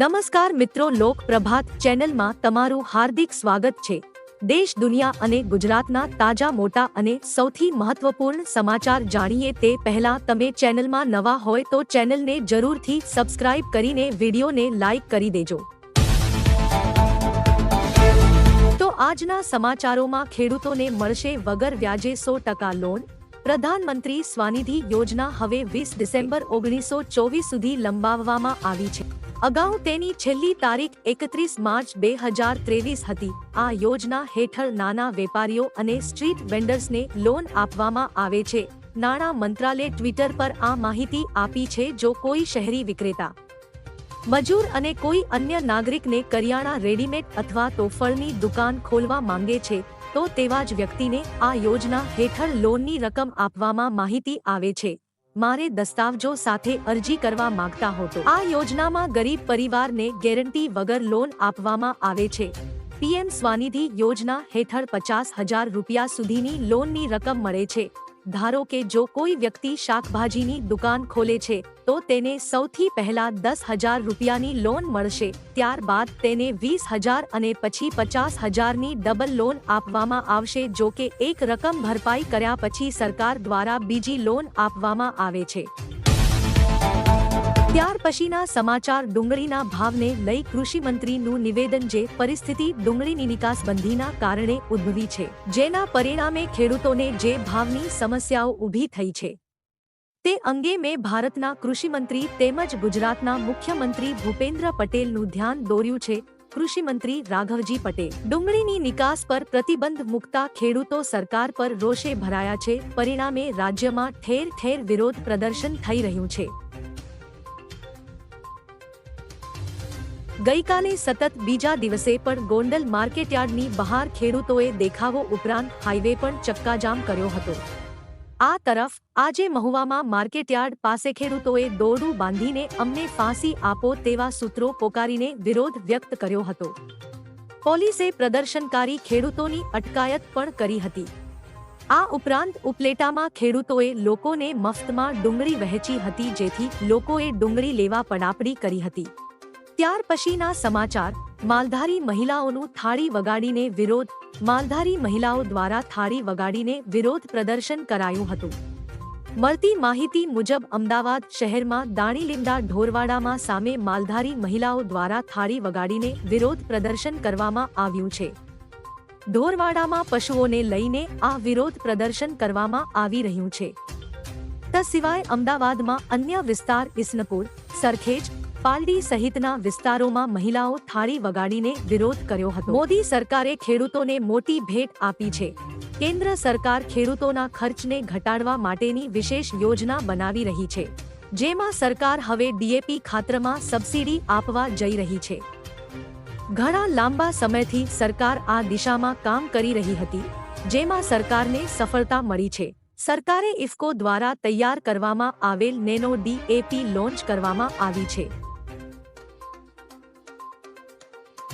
નમસ્કાર મિત્રો, લોક પ્રભાત ચેનલમાં તમારું હાર્દિક સ્વાગત છે. દેશ, દુનિયા અને ગુજરાતના તાજા, મોટા અને સૌથી મહત્વપૂર્ણ સમાચાર જાણીએ તે પહેલા તમે ચેનલમાં નવા હોય તો ચેનલને જરૂરથી સબસ્ક્રાઇબ કરીને વિડીયોને લાઇક કરી દેજો. તો આજના સમાચારોમાં ખેડૂતોને મળશે વગર વ્યાજે સો ટકા લોન. પ્રધાનમંત્રી સ્વાનિધિ યોજના હવે વીસ ડિસેમ્બર ઓગણીસો ચોવીસ સુધી લંબાવવામાં આવી છે. અગાઉ તેની છેલ્લી તારીખ એકત્રીસ માર્ચ બે હજાર ત્રેવીસ હતી. આ યોજના હેઠળ નાના વેપારીઓ અને સ્ટ્રીટ વેન્ડર્સને લોન આપવામાં આવે છે. નાણાં મંત્રાલય ટ્વિટર પર આ માહિતી આપી છે જો કોઈ શહેરી વિક્રેતા, મજૂર અને કોઈ અન્ય નાગરિકને કરિયાણા રેડીમેડ અથવા તો ફળની દુકાન ખોલવા માંગે છે, તો તેવા જ વ્યક્તિને આ યોજના હેઠળ લોનની રકમ આપવામાં માહિતી આવે છે. મારે દસ્તાવેજો સાથે અરજી કરવા માંગતા હો આ યોજનામાં ગરીબ પરિવારને ગેરંટી વગર લોન આપવામાં આવે છે. પીએમ સ્વાનિધિ યોજના હેઠળ પચાસ હજાર રૂપિયા સુધીની લોનની રકમ મળે છે. ધારો કે જો કોઈ વ્યક્તિ શાકભાજીની દુકાન ખોલે છે, તો તેને સૌથી પહેલા દસ હજાર રૂપિયાની લોન મળશે, ત્યારબાદ તેને વીસ હજાર અને પછી પચાસ હજારની ડબલ લોન આપવામાં આવશે, જો કે એક રકમ ભરપાઈ કર્યા પછી સરકાર દ્વારા બીજી લોન આપવામાં આવે છે. ત્યાર પછીના સમાચાર ડુંગળીના ભાવને લઈ કૃષિ મંત્રીનું નિવેદન જે પરિસ્થિતિ ડુંગળીની નિકાસબંધીના કારણે ઉદ્ભવી છે, જેના પરિણામે ખેડૂતોને જે ભાવની સમસ્યાઓ ઊભી થઈ છે. તે અંગે મેં ભારતના કૃષિમંત્રી તેમજ ગુજરાતના મુખ્યમંત્રી ભૂપેન્દ્ર પટેલનું ધ્યાન દોર્યું છે, કૃષિમંત્રી રાઘવજી પટેલ. ડુંગળીની નિકાસ પર પ્રતિબંધ મૂકતા ખેડૂતો સરકાર પર રોષે ભરાયા છે, પરિણામે રાજ્યમાં ઠેર ઠેર વિરોધ પ્રદર્શન થઈ રહ્યું છે. ગઈકાલે સતત બીજા દિવસે પણ ગોંડલ માર્કેટયાર્ડની બહાર ખેડૂતોએ દેખાવો ઉપરાંત હાઈવે પણ ચક્કાજામ કર્યો હતો. આ તરફ આજે મહુવામાં માર્કેટયાર્ડ પાસે ખેડૂતોએ દોરડું બાંધીને અમને ફાંસી આપો તેવા સૂત્રો પોકારીને વિરોધ વ્યક્ત કર્યો હતો. પોલીસે પ્રદર્શનકારી ખેડૂતોની અટકાયત પણ કરી હતી. આ ઉપરાંત ઉપલેટામાં ખેડૂતોએ લોકોને મફતમાં ડુંગળી વહેંચી હતી જેથી લોકોએ ડુંગળી લેવા પડાપડી કરી હતી. ત્યાર પછીના સમાચાર, માલધારી મહિલાઓનું થાળી વગાડીને વિરોધ, માલધારી મહિલાઓ દ્વારા થાળી વગાડીને વિરોધ પ્રદર્શન કરાયું હતું. મળતી માહિતી મુજબ, અમદાવાદ શહેરમાં દાણીલીમડા ઢોરવાડામાં સામે માલધારી મહિલાઓ દ્વારા થાળી વગાડીને વિરોધ પ્રદર્શન કરવામાં આવ્યું છે. ઢોરવાડામાં પશુઓને લઈને આ વિરોધ પ્રદર્શન કરવામાં આવી રહ્યું છે. સિવાય અમદાવાદમાં અન્ય વિસ્તાર, ઇસનપુર, સરખેજ પાલડી સહિતના વિસ્તારોમાં મહિલાઓ થાળી વગાડીને વિરોધ કર્યો હતો. મોદી સરકારે ખેડૂતોને મોટી ભેટ આપી છે. કેન્દ્ર સરકાર ખેડૂતોના ખર્ચને ઘટાડવા માટેની વિશેષ યોજના બનાવી રહી છે. જેમાં સરકાર હવે ડીએપી ખાતરમાં સબસિડી આપવા જઈ રહી છે. ઘણા લાંબા સમયથી સરકાર આ દિશામાં કામ કરી રહી હતી, જેમાં સરકારને સફળતા મળી છે. સરકારે ઇફકો દ્વારા તૈયાર કરવામાં આવેલ નેનો ડીએપી લોન્ચ કરવામાં આવી છે.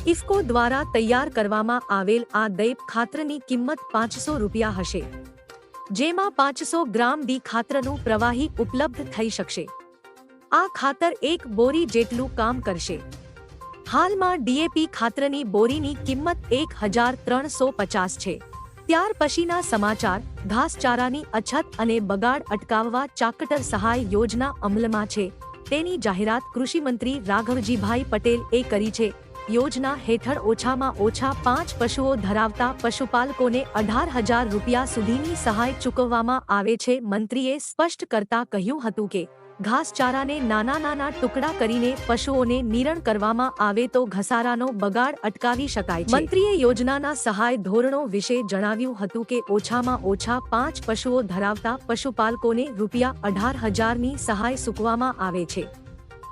ઇફકો દ્વારા તૈયાર કરવામાં આવેલ આ દૈપ ખાતરની કિંમત પાંચસો રૂપિયા હશે, જેમાં પાંચસો ગ્રામ દી ખાતરનું પ્રવાહી ઉપલબ્ધ થઈ શકશે. આ ખાતર એક બોરી જેટલું કામ કરશે. હાલમાં ડીએપી ખાતરની બોરીની કિંમત એક હજાર ત્રણસો પચાસ છે. ત્યાર પછીના સમાચાર, ઘાસચારાની અછત અને બગાડ અટકાવવા ચાકટર સહાય યોજના અમલમાં છે. તેની જાહેરાત કૃષિમંત્રી રાઘવજીભાઈ પટેલ એ કરી છે. યોજના હેઠળ ઓછામાં ઓછા પાંચ પશુઓ ધરાવતા પશુપાલકોને અઢાર હજાર રૂપિયા સુધીની સહાય ચૂકવવામાં આવે છે, મંત્રીએ સ્પષ્ટ કરતા કહ્યું હતું કે, ઘાસચારાને નાના નાના ટુકડા કરીને પશુઓને નિરણ કરવામાં આવે તો ઘસારાનો બગાડ અટકાવી શકાય મંત્રીએ યોજનાના સહાય ધોરણો વિશે જણાવ્યું હતું કે, ઓછામાં ઓછા પાંચ પશુઓ ધરાવતા પશુપાલકોને રૂપિયા અઢાર હજારની સહાય ચૂકવવામાં આવે છે.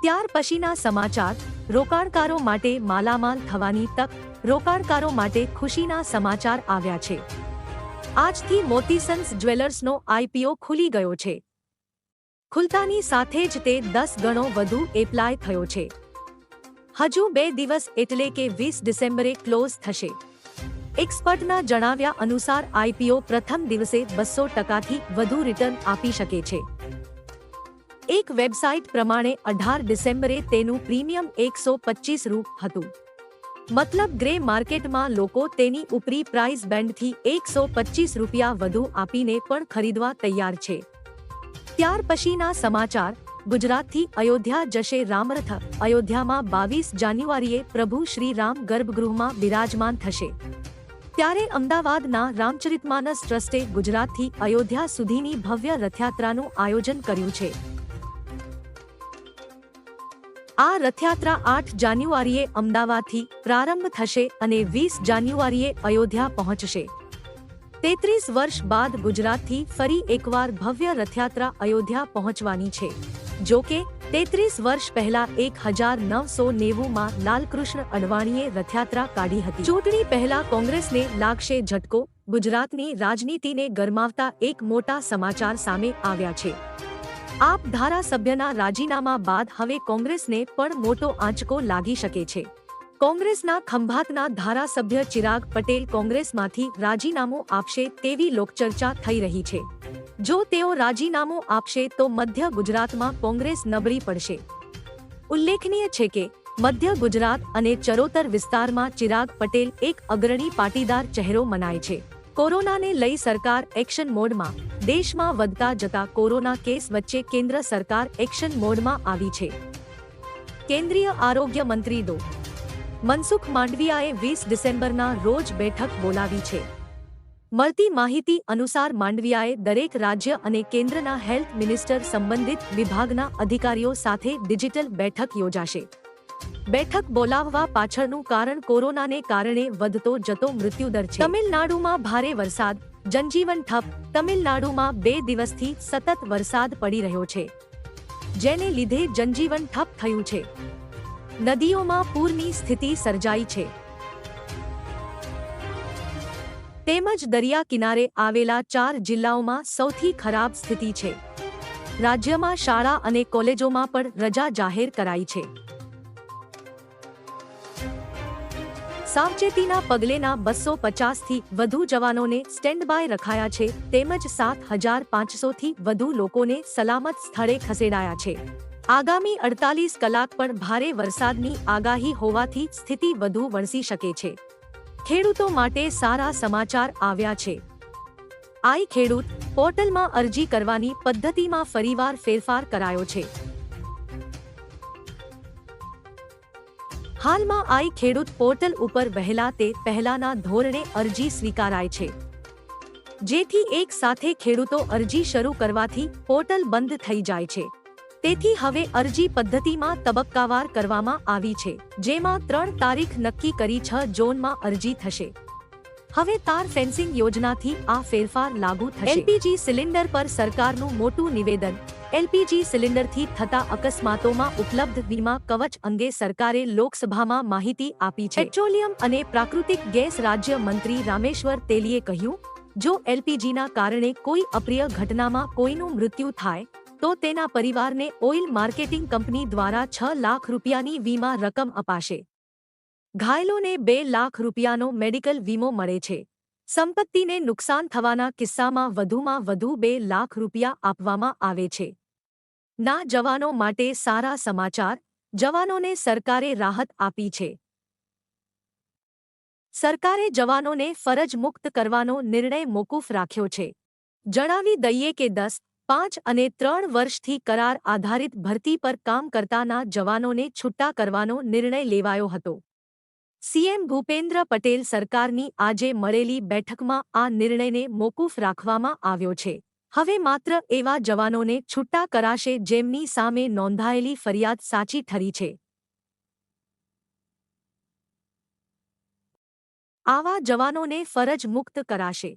ત્યાર પછીના સમાચાર, રોકાણકારો માટે માલામાલ થવાની તક, રોકાણકારો માટે ખુશીના સમાચાર આવ્યા છે. આજથી મોતીસન્સ જ્વેલર્સનો આઈપીઓ ખુલી ગયો છે. ખુલતાની સાથે જ તે દસ ગણો વધુ એપ્લાય થયો છે. હજુ બે દિવસ એટલે કે વીસ ડિસેમ્બરે ક્લોઝ થશે. એક્સપર્ટના જણાવ્યા અનુસાર આઈપીઓ પ્રથમ દિવસે બસો ટકાથી વધુ રિટર્ન આપી શકે છે. એક વેબસાઇટ પ્રમાણે અઢાર ડિસેમ્બરે તેનું પ્રીમિયમ એકસો પચીસ રૂપ હતું. મતલબ ગ્રે માર્કેટમાં લોકો તેની ઉપરી પ્રાઇસ બેન્ડથી એકસો પચીસ રૂપિયા વધુ આપીને પણ ખરીદવા તૈયાર છે. ત્યાર પછીના સમાચાર, ગુજરાતથી અયોધ્યા જશે રામરથ, અયોધ્યામાં બાવીસ જાન્યુઆરીએ પ્રભુ શ્રી રામ ગર્ભગૃહમાં બિરાજમાન થશે. ત્યારે અમદાવાદના રામચરિતમાનસ ટ્રસ્ટે ગુજરાતથી અયોધ્યા સુધીની ભવ્ય રથયાત્રાનું આયોજન કર્યું છે. આ રથયાત્રા આઠ જાન્યુઆરીએ અમદાવાદથી પ્રારંભ થશે અને વીસ જાન્યુઆરીએ અયોધ્યા પહોંચશે. તેત્રીસ વર્ષ બાદ ગુજરાતથી ફરી એકવાર ભવ્ય રથયાત્રા અયોધ્યા પહોંચવાની છે. જો કે તેત્રીસ વર્ષ પહેલા એક હજાર નવસો નેવુંમાં લાલકૃષ્ણ અડવાણીએ રથયાત્રા કાઢી હતી. ચૂંટણી પહેલા કોંગ્રેસને લાગશે ઝટકો, ગુજરાતની રાજનીતિને ગરમાવતા એક મોટા સમાચાર સામે આવ્યા છે. આપ ધારાસભ્યના રાજીનામા બાદ હવે કોંગ્રેસને પણ મોટો આંચકો લાગી શકે છે. કોંગ્રેસના ખંભાતના ધારાસભ્ય ચિરાગ પટેલ કોંગ્રેસમાંથી રાજીનામું આપશે તેવી લોકચર્ચા થઈ રહી છે. જો તેઓ રાજીનામું આપશે તો મધ્ય ગુજરાતમાં કોંગ્રેસ નબળી પડશે. ઉલ્લેખનીય છે કે, મધ્ય ગુજરાત અને ચરોતર વિસ્તારમાં ચિરાગ પટેલ એક અગ્રણી પાટીદાર ચહેરો મનાય છે. કોરોનાને લઈ સરકાર એક્શન મોડમાં, દેશમાં વધતા જતા કોરોના કેસ વચ્ચે કેન્દ્ર સરકાર એક્શન મોડમાં આવી છે. કેન્દ્રીય આરોગ્ય મંત્રી ડો. મનસુખ માંડવિયાએ વીસ ડિસેમ્બરના રોજ બેઠક બોલાવી છે. મળતી માહિતી અનુસાર માંડવિયાએ દરેક રાજ્ય અને કેન્દ્રના હેલ્થ મિનિસ્ટર સંબંધિત વિભાગના અધિકારીઓ સાથે ડિજિટલ બેઠક યોજાશે. બેઠક બોલાવવા પાછળનું કારણ કોરોનાને કારણે વધતો જતો મૃત્યુદર છે. તમિલનાડુમાં ભારે વરસાદ, જનજીવન ઠપ, તમિલનાડુમાં બે દિવસથી સતત વરસાદ પડી રહ્યો છે, જેને લીધે જનજીવન ઠપ થયું છે. નદીઓમાં પૂરની સ્થિતિ સર્જાઈ છે. તેમજ દરિયા કિનારે આવેલા ચાર જિલ્લાઓમાં સૌથી ખરાબ સ્થિતિ છે. રાજ્યમાં શાળા અને કોલેજોમાં પણ રજા જાહેર કરાઈ છે. સાવચેતીના પગલેના બસો પચાસથી વધુ જવાનોને સ્ટેન્ડ બાય રખાયા છે, તેમજ સાત હજાર પાંચસોથી વધુ લોકોને સલામત સ્થળે ખસેડાયા છે. આગામી અડતાલીસ કલાક પણ ભારે વરસાદની આગાહી હોવાથી સ્થિતિ વધુ વણસી શકે છે. ખેડૂતો માટે સારા સમાચાર આવ્યા છે. આઈ ખેડૂત પોર્ટલમાં અરજી કરવાની પદ્ધતિમાં ફરીવાર ફેરફાર કરાયો છે. હાલમાં આઈ ખેડૂત પોર્ટલ ઉપર વહેલા તે પહેલાના ધોરણે અરજી સ્વીકારાય છે. જેથી એક સાથે ખેડૂતો અરજી શરૂ કરવાથી પોર્ટલ બંધ થઈ જાય છે. તેથી હવે અરજી પદ્ધતિમાં તબક્કાવાર કરવામાં આવી છે, જેમાં ત્રણ તારીખ નક્કી કરી છ ઝોનમાં અરજી થશે. હવે તાર ફેન્સિંગ યોજનાથી આ ફેરફાર લાગુ થશે. એલપીજી સિલિન્ડર પર સરકારનું મોટું નિવેદન એલપીજી સિલિન્ડરથી થતા અકસ્માતોમાં ઉપલબ્ધ વીમા કવચ અંગે સરકારે લોકસભામાં માહિતી આપી છે. પેટ્રોલિયમ અને પ્રાકૃતિક ગેસ રાજ્ય મંત્રી રામેશ્વર તેલીએ કહ્યું, જો એલપીજીના કારણે કોઈ અપ્રિય ઘટનામાં કોઈનું મૃત્યુ થાય, તો તેના પરિવારને ઓઇલ માર્કેટિંગ કંપની દ્વારા છ લાખ રૂપિયાની વીમા રકમ અપાશે. ઘાયલોને બે લાખ રૂપિયાનો મેડિકલ વીમો મળે છે. સંપત્તિને નુકસાન થવાના કિસ્સામાં વધુમાં વધુ બે લાખ રૂપિયા આપવામાં આવે છે. ના જવાનો માટે સારા સમાચાર, જવાનોને સરકારે રાહત આપી છે. સરકારે જવાનોને ફરજ મુક્ત કરવાનો નિર્ણય મોકૂફ રાખ્યો છે. જણાવી દઈએ કે દસ, પાંચ અને ત્રણ વર્ષથી કરાર આધારિત ભરતી પર કામ કરતાના જવાનોને છૂટા કરવાનો નિર્ણય લેવાયો હતો. સીએમ ભૂપેન્દ્ર પટેલ સરકારની આજે મળેલી બેઠકમાં આ નિર્ણયને મોકૂફ રાખવામાં આવ્યો છે. હવે માત્ર એવા જવાનોને છૂટા કરાશે જેમની સામે નોંધાયેલી ફરિયાદ સાચી ઠરી છે. આવા જવાનોને ફરજ મુક્ત કરાશે.